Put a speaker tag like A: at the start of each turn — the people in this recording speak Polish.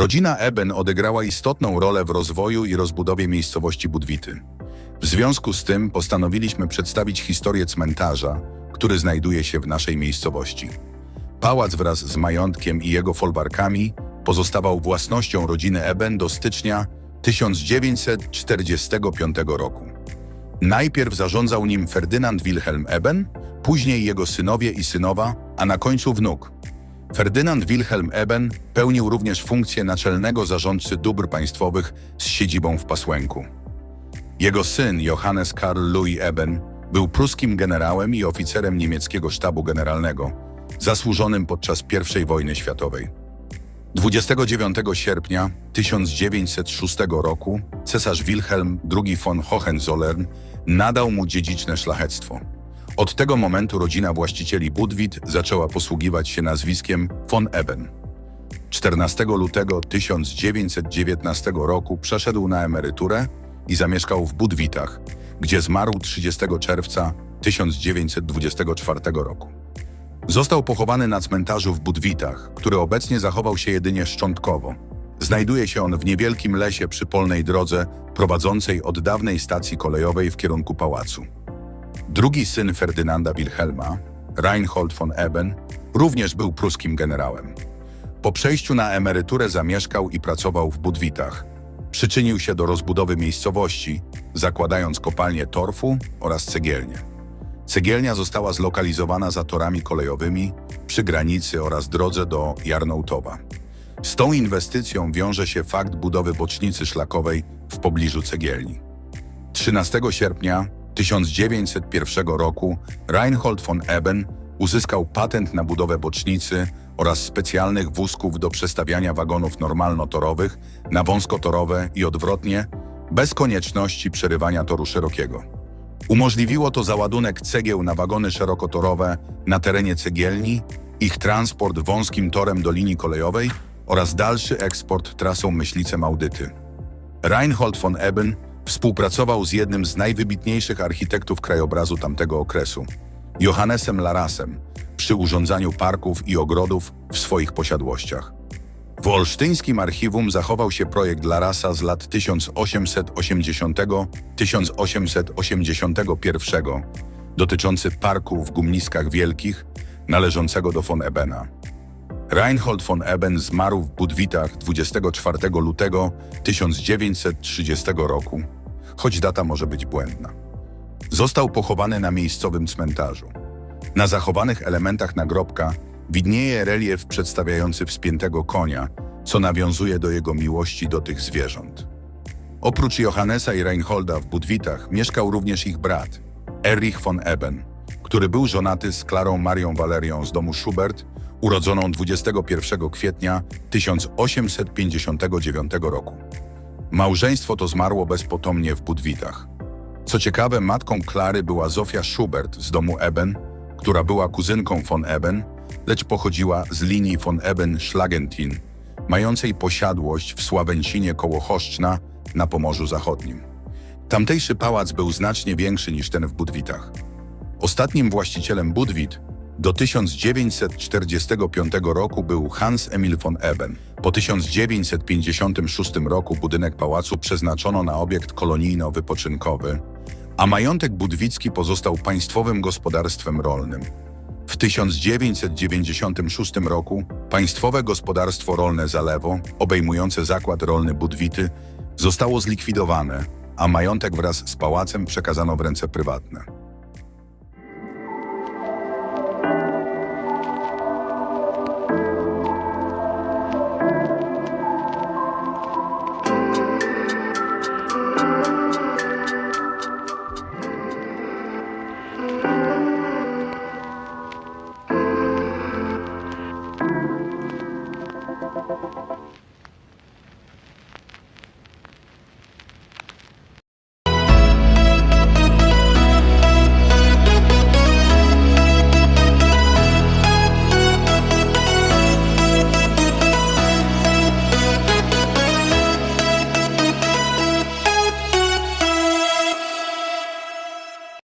A: Rodzina Eben odegrała istotną rolę w rozwoju i rozbudowie miejscowości Budwity. W związku z tym postanowiliśmy przedstawić historię cmentarza, który znajduje się w naszej miejscowości. Pałac wraz z majątkiem i jego folwarkami pozostawał własnością rodziny Eben do stycznia 1945 roku. Najpierw zarządzał nim Ferdynand Wilhelm Eben, później jego synowie i synowa, a na końcu wnuk. Ferdynand Wilhelm Eben pełnił również funkcję naczelnego zarządcy dóbr państwowych z siedzibą w Pasłęku. Jego syn Johannes Karl Louis Eben był pruskim generałem i oficerem niemieckiego sztabu generalnego, zasłużonym podczas I wojny światowej. 29 sierpnia 1906 roku cesarz Wilhelm II von Hohenzollern nadał mu dziedziczne szlachectwo. Od tego momentu rodzina właścicieli Budwit zaczęła posługiwać się nazwiskiem von Eben. 14 lutego 1919 roku przeszedł na emeryturę i zamieszkał w Budwitach, gdzie zmarł 30 czerwca 1924 roku. Został pochowany na cmentarzu w Budwitach, który obecnie zachował się jedynie szczątkowo. Znajduje się on w niewielkim lesie przy polnej drodze prowadzącej od dawnej stacji kolejowej w kierunku pałacu. Drugi syn Ferdynanda Wilhelma, Reinhold von Eben, również był pruskim generałem. Po przejściu na emeryturę zamieszkał i pracował w Budwitach. Przyczynił się do rozbudowy miejscowości, zakładając kopalnię torfu oraz cegielnię. Cegielnia została zlokalizowana za torami kolejowymi przy granicy oraz drodze do Jarnołtowa. Z tą inwestycją wiąże się fakt budowy bocznicy szlakowej w pobliżu cegielni. 13 sierpnia 1901 roku Reinhold von Eben uzyskał patent na budowę bocznicy oraz specjalnych wózków do przestawiania wagonów normalnotorowych na wąskotorowe i odwrotnie, bez konieczności przerywania toru szerokiego. Umożliwiło to załadunek cegieł na wagony szerokotorowe na terenie cegielni, ich transport wąskim torem do linii kolejowej oraz dalszy eksport trasą Myślice-Maudyty. Reinhold von Eben współpracował z jednym z najwybitniejszych architektów krajobrazu tamtego okresu, Johannesem Larasem, przy urządzaniu parków i ogrodów w swoich posiadłościach. W olsztyńskim archiwum zachował się projekt Larasa z lat 1880-1881 dotyczący parku w Gumniskach Wielkich należącego do von Ebena. Reinhold von Eben zmarł w Budwitach 24 lutego 1930 roku, choć data może być błędna. Został pochowany na miejscowym cmentarzu. Na zachowanych elementach nagrobka widnieje relief przedstawiający wspiętego konia, co nawiązuje do jego miłości do tych zwierząt. Oprócz Johannesa i Reinholda w Budwitach mieszkał również ich brat, Erich von Eben, który był żonaty z Klarą Marią Walerią z domu Schubert, urodzoną 21 kwietnia 1859 roku. Małżeństwo to zmarło bezpotomnie w Budwitach. Co ciekawe, matką Klary była Zofia Schubert z domu Eben, która była kuzynką von Eben, lecz pochodziła z linii von Eben-Schlagentin, mającej posiadłość w Sławęcinie koło Choszczna na Pomorzu Zachodnim. Tamtejszy pałac był znacznie większy niż ten w Budwitach. Ostatnim właścicielem Budwit do 1945 roku był Hans Emil von Eben. Po 1956 roku budynek pałacu przeznaczono na obiekt kolonijno-wypoczynkowy, a majątek budwicki pozostał państwowym gospodarstwem rolnym. W 1996 roku Państwowe Gospodarstwo Rolne Zalewo, obejmujące zakład rolny Budwity, zostało zlikwidowane, a majątek wraz z pałacem przekazano w ręce prywatne.